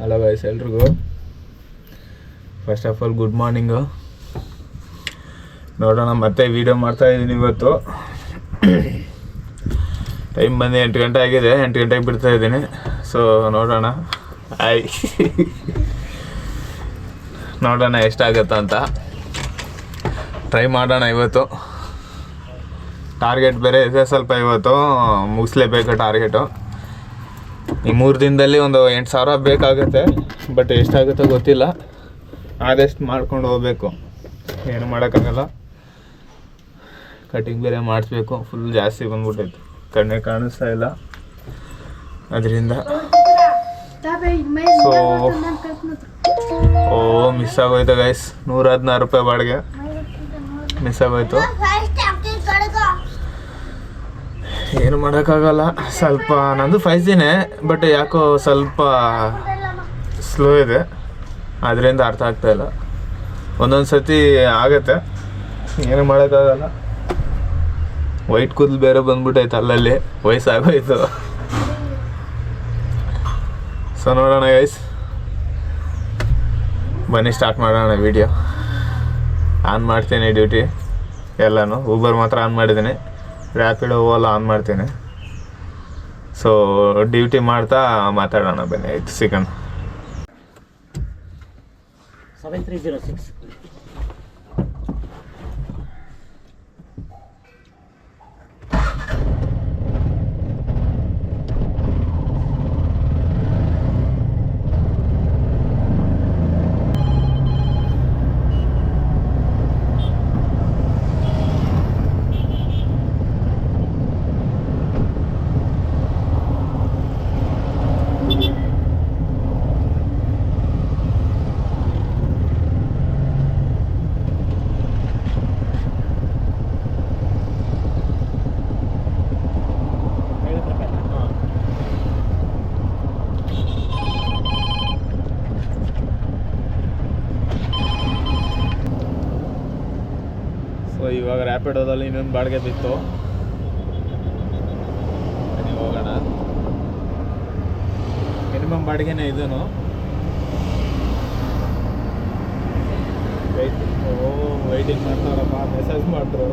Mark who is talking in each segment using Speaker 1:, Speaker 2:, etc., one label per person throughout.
Speaker 1: Hello guys ಎಲ್ರಿಗೂ? First of all good morning ನೋಡೋಣ, ಮತ್ತೆ ವಿಡಿಯೋ ಮಾಡ್ತಾ ಇದ್ದೀನಿ ಇವತ್ತು. ಟೈಮ್ ಬಂದು ಎಂಟು ಗಂಟೆ ಆಗಿದೆ, ಎಂಟು ಗಂಟೆಗೆ ಬಿಡ್ತಾ ಇದ್ದೀನಿ ಸೊ ನೋಡೋಣ. ಆಯ್ ನೋಡೋಣ ಎಷ್ಟಾಗತ್ತೆ ಅಂತ. ಟ್ರೈ ಮಾಡೋಣ ಇವತ್ತು. ಟಾರ್ಗೆಟ್ ಬೇರೆ ಇದೆ ಸ್ವಲ್ಪ ಇವತ್ತು. ಮುಗಿಸ್ಲೇಬೇಕು ಟಾರ್ಗೆಟು ಈ ಮೂರು ದಿನದಲ್ಲಿ ಒಂದು ಎಂಟು ಸಾವಿರ ಬೇಕಾಗುತ್ತೆ ಬಟ್ ಎಷ್ಟಾಗುತ್ತೋ ಗೊತ್ತಿಲ್ಲ. ಆದಷ್ಟು ಮಾಡ್ಕೊಂಡು ಹೋಗ್ಬೇಕು. ಏನು ಮಾಡೋಕ್ಕಾಗಲ್ಲ. ಕಟಿಂಗ್ ಬೇರೆ ಮಾಡಿಸ್ಬೇಕು ಫುಲ್ ಜಾಸ್ತಿ ಬಂದ್ಬಿಟ್ಟೈತೆ. ಕಣ್ಣೆ ಕಾಣಿಸ್ತಾ ಇಲ್ಲ. ಅದರಿಂದ ಸೊ ಓ ಮಿಸ್ ಆಗೋಯ್ತು ಗೈಸ್ ನೂರ ಹದಿನಾರು ರೂಪಾಯಿ ಬಾಡಿಗೆ. ಮಿಸ್ ಆಗೋಯ್ತು. ಏನು ಮಾಡೋಕ್ಕಾಗಲ್ಲ. ಸ್ವಲ್ಪ ನಂದು ಫೈವ್ ಜಿನೇ ಬಟ್ ಯಾಕೋ ಸ್ವಲ್ಪ ಸ್ಲೋ ಇದೆ. ಅದರಿಂದ ಅರ್ಥ ಆಗ್ತಾ ಇಲ್ಲ. ಒಂದೊಂದು ಸತಿ ಆಗತ್ತೆ. ಏನು ಮಾಡೋಕ್ಕಾಗಲ್ಲ. ವೈಟ್ ಕೂದಲು ಬೇರೆ ಬಂದ್ಬಿಟ್ಟೈತೆ ಅಲ್ಲಲ್ಲಿ. ವಯಸ್ಸಾಗೋಯ್ತು. ಸೊ ನೋಡೋಣ ಗೈಸ್ ಬನ್ನಿ ಸ್ಟಾರ್ಟ್ ಮಾಡೋಣ ವಿಡಿಯೋ ಆನ್ ಮಾಡ್ತೀನಿ ಡ್ಯೂಟಿ ಎಲ್ಲನೂ. ಊಬರ್ ಮಾತ್ರ ಆನ್ ಮಾಡಿದ್ದೀನಿ. ರ್ಯಾಪಿಡೋ ಓವಲ್ ಆನ್ ಮಾಡ್ತೀನಿ. ಸೊ ಡ್ಯೂಟಿ ಮಾಡ್ತಾ ಮಾತಾಡೋಣ ಬನ್ನಿ, ಐದು second
Speaker 2: seven three zero six.
Speaker 1: ಇವಾಗ ರ್ಯಾಪಿಡೋದಲ್ಲಿ ಇನ್ನೊಂದು ಬಾಡಿಗೆ ಬಿತ್ತು. ಹೋಗೋಣ. ಮಿನಿಮಮ್ ಬಾಡಿಗೆನೇ ಇದೂ ವೆಯ್ಟಿಂಗ್ ಮಾಡ್ತಾರಪ್ಪ ಮೆಸೇಜ್ ಮಾಡ್ರು.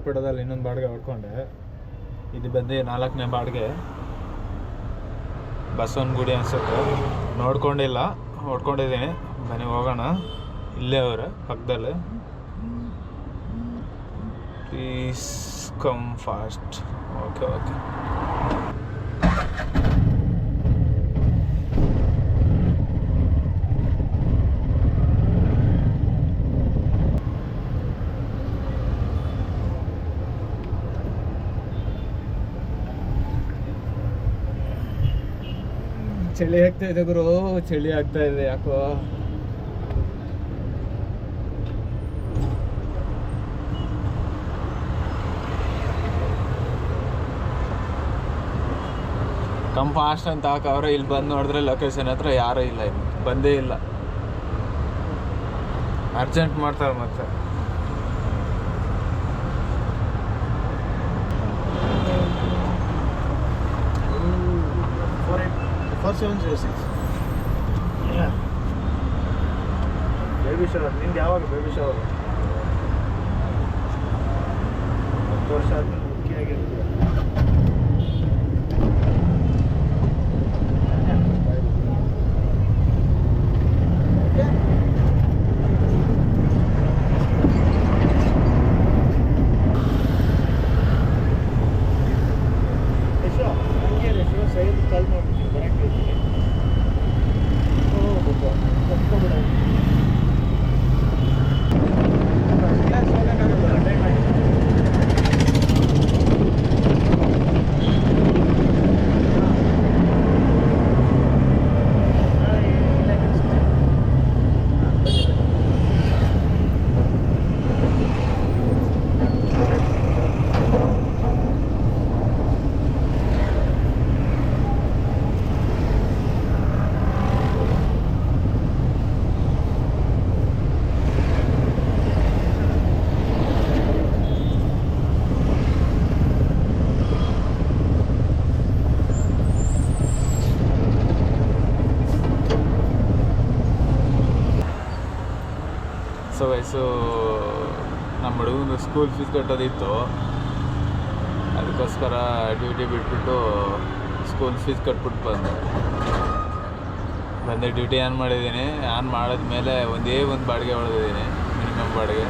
Speaker 1: ರ್ಯಾಪಿಡೋದಲ್ಲಿ ಇನ್ನೊಂದು ಬಾಡಿಗೆ ಹೊಡ್ಕೊಂಡೆ. ಇದು ಬಂದು ನಾಲ್ಕನೇ ಬಾಡಿಗೆ. ಬಸವನಗುಡಿ ಅನ್ಸುತ್ತೆ. ನೋಡ್ಕೊಂಡಿಲ್ಲ, ಹೊಡ್ಕೊಂಡಿದ್ದೀನಿ. ಮನೆಗೆ ಹೋಗೋಣ. ಇಲ್ಲೇ ಅವರ, ಪಕ್ಕದಲ್ಲಿ. Please come fast okay okay ಚಳಿ ಆಗ್ತಾ ಇದೆ ಗುರು, ಚಳಿ ಆಗ್ತಾ ಇದೆ ಯಾಕೋ. ಕಂಫಾಸ್ಟ್ ಅಂತ ಹಾಕವ್ರೆ ಇಲ್ಲಿ ಬಂದು ನೋಡಿದ್ರೆ ಲೊಕೇಶನ್ ಹತ್ರ ಯಾರೂ ಇಲ್ಲ ಬಂದೇ ಇಲ್ಲ. ಅರ್ಜೆಂಟ್ ಮಾಡ್ತಾರೆ ಮತ್ತೆ.
Speaker 3: Seven zero six baby shower ನಿಂದು ಯಾವಾಗ ಬೇಬಿ ಶವರ್ ಹತ್ತು ವರ್ಷ ಆದ್ಮೇಲೆ ಮುಖ್ಯ ಆಗಿರ್ತೀರ ಯಶೋ ಹಂಗೆ ಯಶೋ ಸೈಡ್ ಕಾಲ್ ಮಾಡ್ಬಿಡ್ತೀನಿ ಬರಕ್ಕೆ ಹೇಳ್ತೀನಿ ಹೋಗ್ಬೇಕು ಕರ್ಕೊಂಡ್ಬಿಡ ಟೈಮ್ ಆಯ್ತು
Speaker 1: ಸೊ ವಯಸ್ಸು ನಮ್ಮ ಹುಡುಗನ ಸ್ಕೂಲ್ ಫೀಸ್ ಕಟ್ಟೋದಿತ್ತು. ಅದಕ್ಕೋಸ್ಕರ ಡ್ಯೂಟಿ ಬಿಟ್ಬಿಟ್ಟು ಸ್ಕೂಲ್ ಫೀಸ್ ಕಟ್ಬಿಟ್ಟು ಬಂದೆ. ಬಂದೆ ಡ್ಯೂಟಿ ಆನ್ ಮಾಡಿದ್ದೀನಿ. ಆನ್ ಮಾಡಿದ್ಮೇಲೆ ಒಂದೇ ಒಂದು ಬಾಡಿಗೆ ಹೊಡೆದಿದ್ದೀನಿ ಮಿನಿಮಮ್ ಬಾಡಿಗೆ.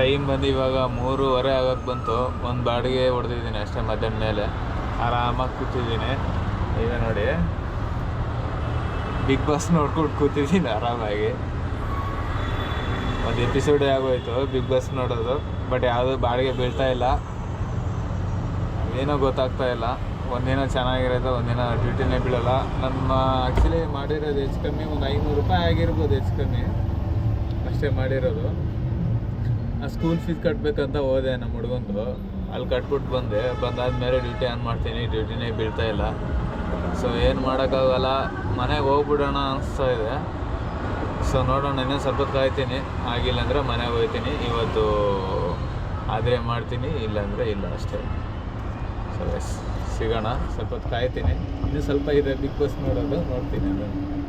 Speaker 1: ಟೈಮ್ ಬಂದು ಇವಾಗ ಮೂರುವರೆ ಆಗೋಕ್ಕೆ ಬಂತು. ಒಂದು ಬಾಡಿಗೆ ಹೊಡೆದಿದ್ದೀನಿ ಅಷ್ಟೇ ಮಧ್ಯಾಹ್ನ ಮೇಲೆ. ಆರಾಮಾಗಿ ಕೂತಿದ್ದೀನಿ. ಈಗ ನೋಡಿ, ಬಿಗ್ ಬಾಸ್ ನೋಡ್ಕೊಂಡು ಕೂತಿದ್ದೀನಿ ಆರಾಮಾಗಿ. ಒಂದು ಎಪಿಸೋಡೇ ಆಗೋಯ್ತು ಬಿಗ್ ಬಾಸ್ ನೋಡೋದು ಬಟ್ ಯಾವುದು ಬಾಡಿಗೆ ಬೀಳ್ತಾ ಇಲ್ಲ. ಏನೋ ಗೊತ್ತಾಗ್ತಾ ಇಲ್ಲ. ಒಂದಿನ ಚೆನ್ನಾಗಿರೋದು, ಒಂದಿನ ಡ್ಯೂಟಿನೇ ಬೀಳಲ್ಲ. ನಮ್ಮ ಆ್ಯಕ್ಚುಲಿ ಮಾಡಿರೋದು ಹೆಚ್ಚು ಕಮ್ಮಿ ಒಂದು ಐನೂರು ರೂಪಾಯಿ ಆಗಿರ್ಬೋದು ಹೆಚ್ಚು ಕಮ್ಮಿ. ಅಷ್ಟೇ ಮಾಡಿರೋದು. ಆ ಸ್ಕೂಲ್ ಫೀಸ್ ಕಟ್ಟಬೇಕಂತ ಹೋದೆ ನಮ್ಮ ಹುಡುಗಂದು. ಅಲ್ಲಿ ಕಟ್ಬಿಟ್ಟು ಬಂದೆ. ಬಂದಾದ್ಮೇಲೆ ಡ್ಯೂಟಿ ಆನ್ ಮಾಡ್ತೀನಿ. ಡ್ಯೂಟಿನೇ ಬೀಳ್ತಾ ಇಲ್ಲ. ಸೊ ಏನು ಮಾಡೋಕ್ಕಾಗಲ್ಲ. ಮನೆಗೆ ಹೋಗ್ಬಿಡೋಣ ಅನಿಸ್ತಾ ಇದೆ. ಸೊ ನೋಡೋಣ ಇನ್ನೊಂದು ಸ್ವಲ್ಪ ಕಾಯ್ತೀನಿ. ಆಗಿಲ್ಲ ಅಂದರೆ ಮನೆಗೆ ಹೋಗ್ತೀನಿ. ಇವತ್ತು ಆದರೆ ಮಾಡ್ತೀನಿ ಇಲ್ಲಾಂದರೆ ಇಲ್ಲ ಅಷ್ಟೇ. ಸೊ ಎಸ್ ಸಿಗೋಣ. ಸ್ವಲ್ಪ ಕಾಯ್ತೀನಿ. ಇನ್ನೂ ಸ್ವಲ್ಪ ಇದೆ, ಬಿಗ್ ಬಾಸ್ ನೋಡೋದು. ನೋಡ್ತೀನಿ ಅದನ್ನು.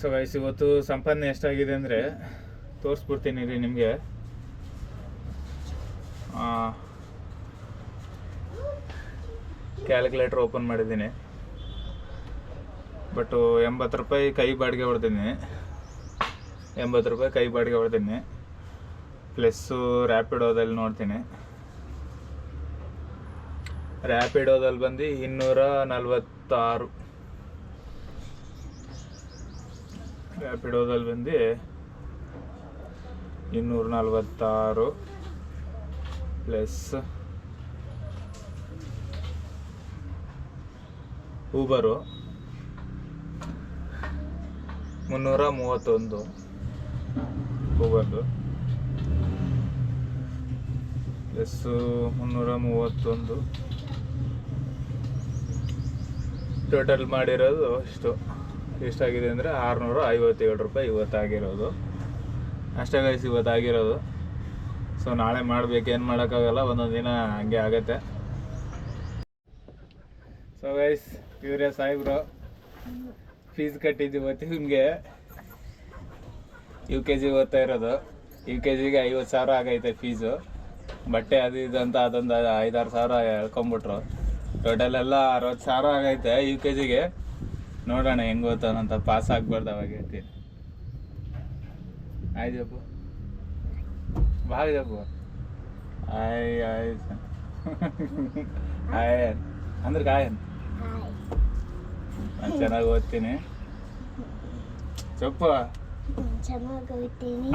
Speaker 1: ಸೊ ಗೈಸ್ ಇವತ್ತು ಸಂಪಾದನೆ ಎಷ್ಟಾಗಿದೆ ಅಂದರೆ ತೋರಿಸ್ಬಿಡ್ತೀನಿ ರೀ ನಿಮಗೆ. ಕ್ಯಾಲ್ಕುಲೇಟ್ರ್ ಓಪನ್ ಮಾಡಿದ್ದೀನಿ. ಬಟ್ಟು ಎಂಬತ್ತು ರೂಪಾಯಿ ಕೈ ಬಾಡಿಗೆ ಹೊಡೆದೀನಿ. ಎಂಬತ್ತು ರೂಪಾಯಿ ಕೈ ಬಾಡಿಗೆ ಹೊಡೆದೀನಿ. ಪ್ಲಸ್ಸು ರ್ಯಾಪಿಡೋದಲ್ಲಿ ನೋಡ್ತೀನಿ. ರ್ಯಾಪಿಡೋದಲ್ಲಿ ಬಂದು ಇನ್ನೂರ ನಲ್ವತ್ತಾರು. ರ್ಯಾಪಿಡೋದಲ್ಲಿ ಬಂದು ಇನ್ನೂರ ನಲ್ವತ್ತಾರು ಪ್ಲಸ್ ಊಬರು ಮುನ್ನೂರ ಮೂವತ್ತೊಂದು ಊಬರ್ದು ಪ್ಲಸ್ಸು ಮುನ್ನೂರ ಮೂವತ್ತೊಂದು. ಟೋಟಲ್ ಮಾಡಿರೋದು ಇಷ್ಟು ಎಷ್ಟಾಗಿದೆ ಅಂದರೆ ಆರುನೂರ ಐವತ್ತೇಳು ರೂಪಾಯಿ ಇವತ್ತಾಗಿರೋದು. ಅಷ್ಟೇ ಗೈಸ್ ಇವತ್ತಾಗಿರೋದು. ಸೊ ನಾಳೆ ಮಾಡಬೇಕು, ಏನು ಮಾಡೋಕ್ಕಾಗಲ್ಲ, ಒಂದೊಂದು ದಿನ ಹಂಗೆ ಆಗತ್ತೆ. ಸೊ ಗೈಸ್ ಇವರೇ ಸಾಹೇಬ್ರು ಫೀಸ್ ಕಟ್ಟಿದ್ದು ಇವತ್ತು ನಿಮಗೆ ಯು ಕೆ ಜಿ ಓದ್ತಾ ಇರೋದು. ಯು ಕೆ ಜಿಗೆ ಐವತ್ತು ಸಾವಿರ ಆಗೈತೆ ಫೀಸು ಬಟ್ಟೆ ಅದು ಇದು ಅದೊಂದು ಐದಾರು ಸಾವಿರ ಹೇಳ್ಕೊಂಬಿಟ್ರು ಟೋಟಲ್ ಎಲ್ಲ ಅರವತ್ತು ಸಾವಿರ ಆಗೈತೆ ಯು ಕೆ ಜಿಗೆ ನೋಡೋಣ ಹೆಂಗೆ ಓದ್ತಾನಂತ ಪಾಸ್ ಆಗ್ಬಾರ್ದು ಅವಾಗೈತಿ ಆಯ್ ಜಪ್ಪು ಬಾಯ್ ಜಪ್ಪು ಆಯ್ ಆಯ್. ಆಯನ್ ಅಂದ್ರೆ ಗಾಯನ್ ನಾನು ಚೆನ್ನಾಗಿ ಓದ್ತೀನಿ. ಚಪ್ಪು.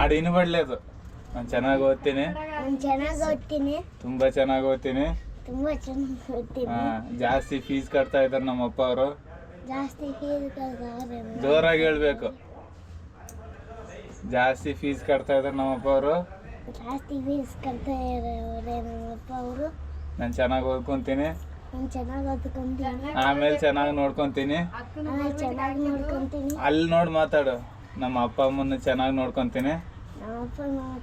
Speaker 1: ಅದು ಇನ್ನು ಬಡ್ಲೇದು ನಾನು ಚೆನ್ನಾಗಿ ಓದ್ತೀನಿ
Speaker 4: ನಾನು ಚೆನ್ನಾಗಿ ಓದ್ತೀನಿ.
Speaker 1: ತುಂಬಾ ಚೆನ್ನಾಗಿ ಓದ್ತೀನಿ.
Speaker 4: ತುಂಬಾ ಚೆನ್ನಾಗಿ ಓದ್ತೀನಿ.
Speaker 1: ಜಾಸ್ತಿ ಫೀಸ್ ಕಟ್ತಾ ಇದ್ದಾರೆ ನಮ್ಮ ಅಪ್ಪ ಅವರು.
Speaker 4: ಜಾಸ್ತಿ ಫೀಸ್
Speaker 1: ಜೋರಾಗಿ ಹೇಳ್ಬೇಕು. ಜಾಸ್ತಿ ಫೀಸ್ ಕಟ್ತಾ ಇದ್ದಾರೆ ನಮ್ಮ ಅಪ್ಪ ಅವರು.
Speaker 4: ಜಾಸ್ತಿ ಫೀಸ್ ಕಟ್ತಾ ಇದ್ದಾರೆ ನಮ್ಮಪ್ಪ ಅವರು.
Speaker 1: ನಾನು ಚೆನ್ನಾಗಿ ಓದ್ಕೊಂತೀನಿ.
Speaker 4: ನಾನು ಚೆನ್ನಾಗಿ ಓದ್ಕೊಂತೀನಿ.
Speaker 1: ಆಮೇಲೆ ಚೆನ್ನಾಗಿ ನೋಡ್ಕೊಂತೀನಿ.
Speaker 4: ಚೆನ್ನಾಗಿ ನೋಡ್ಕೊಂತೀನಿ.
Speaker 1: ಅಲ್ಲಿ ನೋಡಿ ಮಾತಾಡು. ನಮ್ಮ ಅಪ್ಪ ಅಮ್ಮನ ಚೆನ್ನಾಗಿ ನೋಡ್ಕೊಂತೀನಿ.
Speaker 4: ನಮ್ಮಪ್ಪ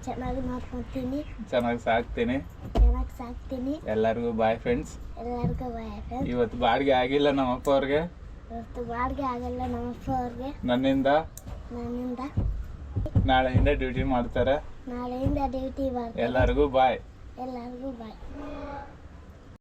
Speaker 4: ಚೆನ್ನಾಗಿ ನೋಡ್ಕೊಂತೀನಿ.
Speaker 1: ಚೆನ್ನಾಗಿ ಸಾಕ್ತೀನಿ.
Speaker 4: ಚೆನ್ನಾಗಿ ಸಾಕ್ತೀನಿ.
Speaker 1: ಎಲ್ಲರಿಗೂ ಬಾಯ್ ಫ್ರೆಂಡ್ಸ್
Speaker 4: ಎಲ್ಲರಿಗೂ ಬಾಯ್ ಫ್ರೆಂಡ್
Speaker 1: ಇವತ್ತು ಬಾಡಿಗೆ ಆಗಿಲ್ಲ ನಮ್ಮ ಅಪ್ಪ ಅವ್ರಿಗೆ.
Speaker 4: ಇವತ್ತು ಬಾಡಿಗೆ ಆಗಲ್ಲ ನಮ್ಮಪ್ಪ ಅವ್ರಿಗೆ.
Speaker 1: ನನ್ನಿಂದ?
Speaker 4: ನನ್ನಿಂದ.
Speaker 1: ನಾಳೆಯಿಂದ ಡ್ಯೂಟಿ ಮಾಡ್ತಾರೆ.
Speaker 4: ನಾಳೆಯಿಂದ ಡ್ಯೂಟಿ ಬರ್ತಾರೆ
Speaker 1: ಎಲ್ಲರಿಗೂ ಬಾಯ್
Speaker 4: ಎಲ್ಲರಿಗೂ ಬಾಯ್